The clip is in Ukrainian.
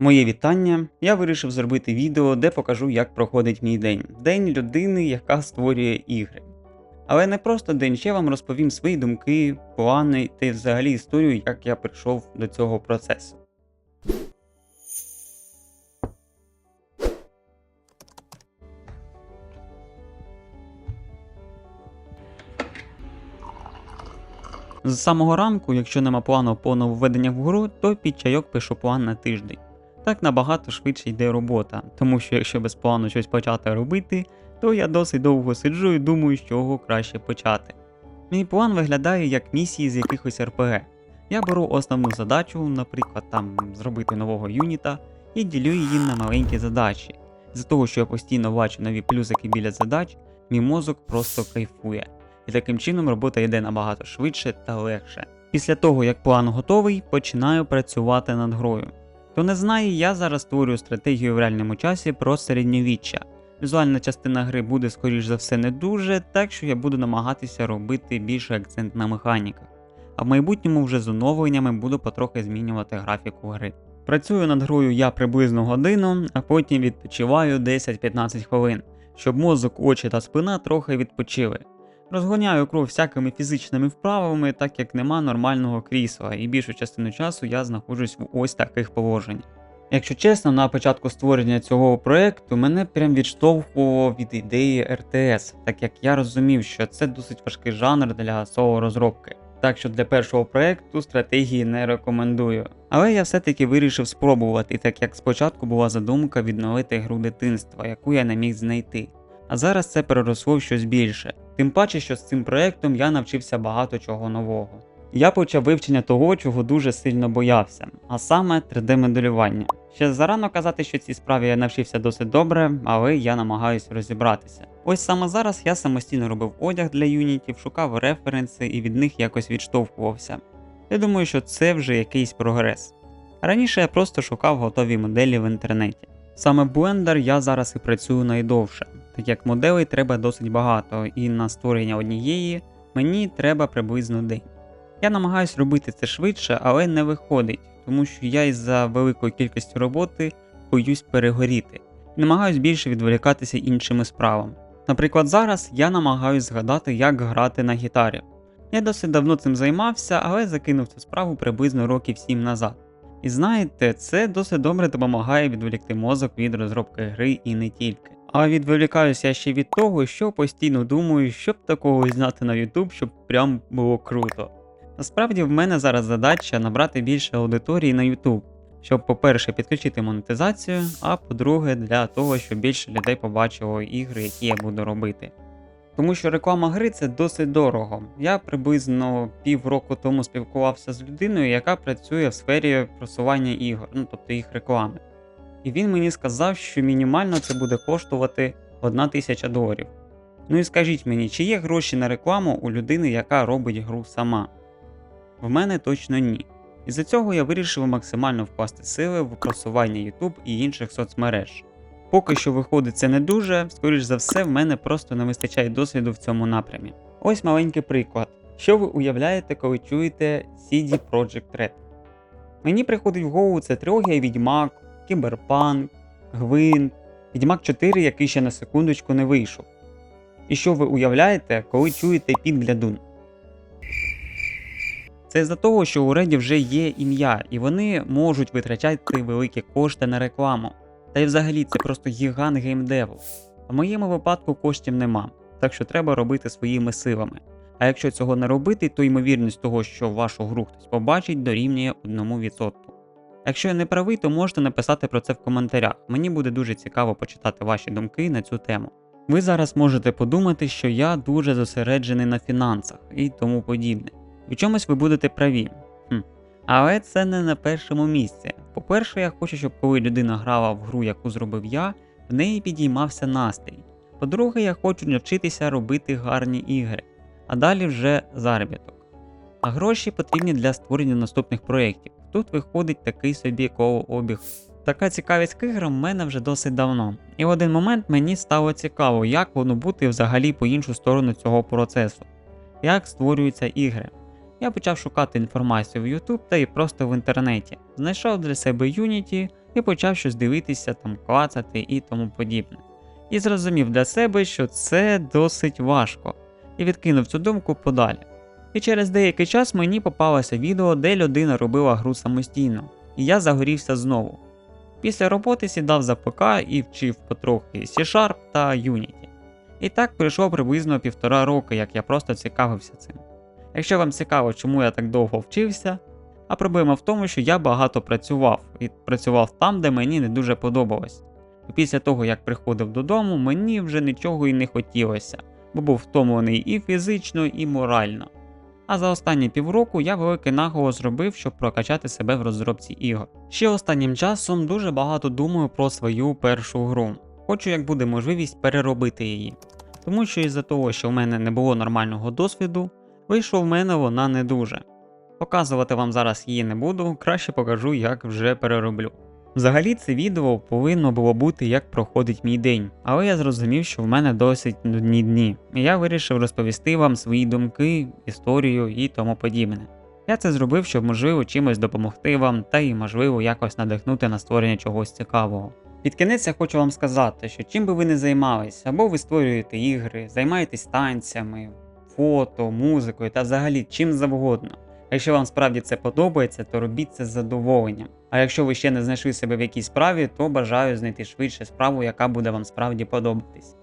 Моє вітання. Я вирішив зробити відео, де покажу, як проходить мій день. День людини, яка створює ігри. Але не просто день, ще вам розповім свої думки, плани та взагалі історію, як я прийшов до цього процесу. З самого ранку, якщо нема плану по нововведення в гру, то під чайок пишу план на тиждень. Так набагато швидше йде робота, тому що якщо без плану щось почати робити, то я досить довго сиджу і думаю, з чого краще почати. Мій план виглядає як місії з якихось РПГ. Я беру основну задачу, наприклад, там зробити нового юніта, і ділю її на маленькі задачі. З того, що я постійно бачу нові плюсики біля задач, мій мозок просто кайфує. І таким чином робота йде набагато швидше та легше. Після того, як план готовий, починаю працювати над грою. Хто не знає, я зараз створюю стратегію в реальному часі про середньовіччя. Візуальна частина гри буде, скоріш за все, не дуже, так що я буду намагатися робити більше акцент на механіках. А в майбутньому вже з оновленнями буду потрохи змінювати графіку гри. Працюю над грою я приблизно годину, а потім відпочиваю 10-15 хвилин, щоб мозок, очі та спина трохи відпочили. Розгоняю кров всякими фізичними вправами, так як нема нормального крісла, і більшу частину часу я знаходжусь в ось таких положеннях. Якщо чесно, на початку створення цього проекту мене прям відштовхувало від ідеї РТС, так як я розумів, що це досить важкий жанр для соло розробки. Так що для першого проекту стратегії не рекомендую. Але я все-таки вирішив спробувати, так як спочатку була задумка відновити гру дитинства, яку я не міг знайти. А зараз це переросло в щось більше. Тим паче, що з цим проектом я навчився багато чого нового. Я почав вивчення того, чого дуже сильно боявся, а саме 3D-моделювання. Ще зарано казати, що цій справі я навчився досить добре, але я намагаюся розібратися. Ось саме зараз я самостійно робив одяг для юнітів, шукав референси і від них якось відштовхувався. Я думаю, що це вже якийсь прогрес. Раніше я просто шукав готові моделі в інтернеті. Саме Blender я зараз і працюю найдовше, так як моделей треба досить багато, і на створення однієї мені треба приблизно день. Я намагаюсь робити це швидше, але не виходить, тому що я із-за великої кількості роботи боюсь перегоріти і намагаюсь більше відволікатися іншими справами. Наприклад, зараз я намагаюсь згадати, як грати на гітарі. Я досить давно цим займався, але закинув цю справу приблизно років 7 назад. І знаєте, це досить добре допомагає відволікти мозок від розробки гри і не тільки. А відволікаюся я ще від того, що постійно думаю, щоб такого зняти на YouTube, щоб прям було круто. Насправді в мене зараз задача набрати більше аудиторії на YouTube, щоб, по-перше, підключити монетизацію, а по-друге, для того, щоб більше людей побачило ігри, які я буду робити. Тому що реклама гри це досить дорого. Я приблизно півроку тому спілкувався з людиною, яка працює в сфері просування ігор, ну тобто їх реклами. І він мені сказав, що мінімально це буде коштувати 1 тисяча доларів. Ну і скажіть мені, чи є гроші на рекламу у людини, яка робить гру сама? В мене точно ні. Із-за цього я вирішив максимально вкласти сили в просування YouTube і інших соцмереж. Поки що виходить це не дуже, скоріш за все, в мене просто не вистачає досвіду в цьому напрямі. Ось маленький приклад. Що ви уявляєте, коли чуєте CD Projekt Red? Мені приходить в голову це трилогія Відьмак, Кіберпанк, Гвин, Відьмак 4, який ще на секундочку не вийшов. І що ви уявляєте, коли чуєте підглядун? Це з-за того, що у Реді вже є ім'я, і вони можуть витрачати великі кошти на рекламу. Та й взагалі це просто гігант геймдеву. В моєму випадку коштів нема, так що треба робити своїми силами. А якщо цього не робити, то ймовірність того, що вашу гру хтось побачить, дорівнює 1%. Якщо я не правий, то можете написати про це в коментарях. Мені буде дуже цікаво почитати ваші думки на цю тему. Ви зараз можете подумати, що я дуже зосереджений на фінансах і тому подібне. В чомусь ви будете праві. Хм. Але це не на першому місці. По-перше, я хочу, щоб коли людина грала в гру, яку зробив я, в неї підіймався настрій. По-друге, я хочу навчитися робити гарні ігри, а далі вже заробіток. А гроші потрібні для створення наступних проєктів. Тут виходить такий собі колообіг. Така цікавість к іграм в мене вже досить давно. І в один момент мені стало цікаво, як воно бути взагалі по іншу сторону цього процесу, як створюються ігри. Я почав шукати інформацію в YouTube та і просто в інтернеті. Знайшов для себе Unity і почав щось дивитися, там клацати і тому подібне. І зрозумів для себе, що це досить важко, і відкинув цю думку подалі. І через деякий час мені попалося відео, де людина робила гру самостійно, і я загорівся знову. Після роботи сідав за ПК і вчив потрохи C-Sharp та Unity. І так пройшло приблизно півтора роки, як я просто цікавився цим. Якщо вам цікаво, чому я так довго вчився, а проблема в тому, що я багато працював і працював там, де мені не дуже подобалось. І після того, як приходив додому, мені вже нічого і не хотілося, бо був втомлений і фізично, і морально. А за останні півроку я великий наголос зробив, щоб прокачати себе в розробці ігор. Ще останнім часом дуже багато думаю про свою першу гру. Хочу, як буде можливість, переробити її. Тому що із-за того, що в мене не було нормального досвіду, вийшло в мене вона не дуже. Показувати вам зараз її не буду, краще покажу, як вже перероблю. Взагалі це відео повинно було бути, як проходить мій день, але я зрозумів, що в мене досить нудні дні, і я вирішив розповісти вам свої думки, історію і тому подібне. Я це зробив, щоб можливо чимось допомогти вам та й можливо якось надихнути на створення чогось цікавого. Під кінець я хочу вам сказати, що чим би ви не займалися, або ви створюєте ігри, займаєтесь танцями, фото, музикою та взагалі чим завгодно. Якщо вам справді це подобається, то робіть це з задоволенням. А якщо ви ще не знайшли себе в якійсь справі, то бажаю знайти швидше справу, яка буде вам справді подобатись.